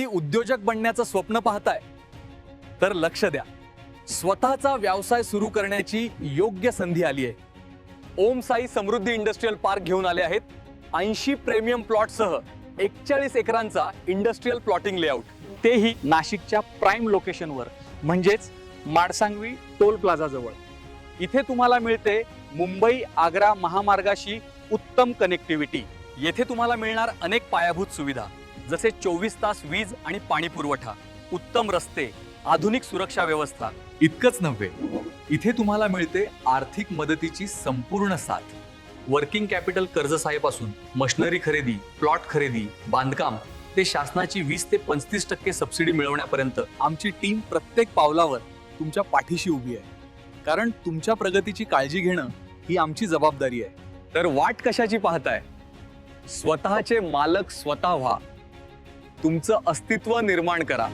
कधी उद्योजक बनण्याचं स्वप्न पाहताय? तर लक्ष द्या. स्वतःचा व्यवसाय सुरू करण्याची योग्य संधी आली आहे. ओम साई समृद्धी इंडस्ट्रीयल पार्क घेऊन आले आहेत. ऐंशी प्रीमियम प्लॉटसह एकचाळीस एकरांचा इंडस्ट्रीयल प्लॉटिंग लेआउट. तेही नाशिकच्या प्राईम लोकेशनवर म्हणजेच माडसांगवी टोल प्लाझा जवळ इथे तुम्हाला मिळते मुंबई आग्रा महामार्गाशी उत्तम कनेक्टिव्हिटी येथे तुम्हाला मिळणार अनेक पायाभूत सुविधा. जसे चोवीस तास वीज आणि पाणी पुरवठा उत्तम रस्ते आधुनिक सुरक्षा व्यवस्था. इतकंच नव्हे इथे तुम्हाला मिळते आर्थिक मदतीची संपूर्ण साथ. वर्किंग कॅपिटल कर्ज साहेबपासून मशनरी खरेदी प्लॉट खरेदी बांधकाम ते शासनाची वीस ते पंचतीस टक्के सबसिडी मिळवण्यापर्यंत आमची टीम प्रत्येक पावलावर तुमच्या पाठीशी उभी आहे. कारण तुमच्या प्रगतीची काळजी घेणं ही आमची जबाबदारी आहे. तर वाट कशाची पाहताय? स्वतःचे मालक स्वतः व्हा. तुमचं अस्तित्व निर्माण करा.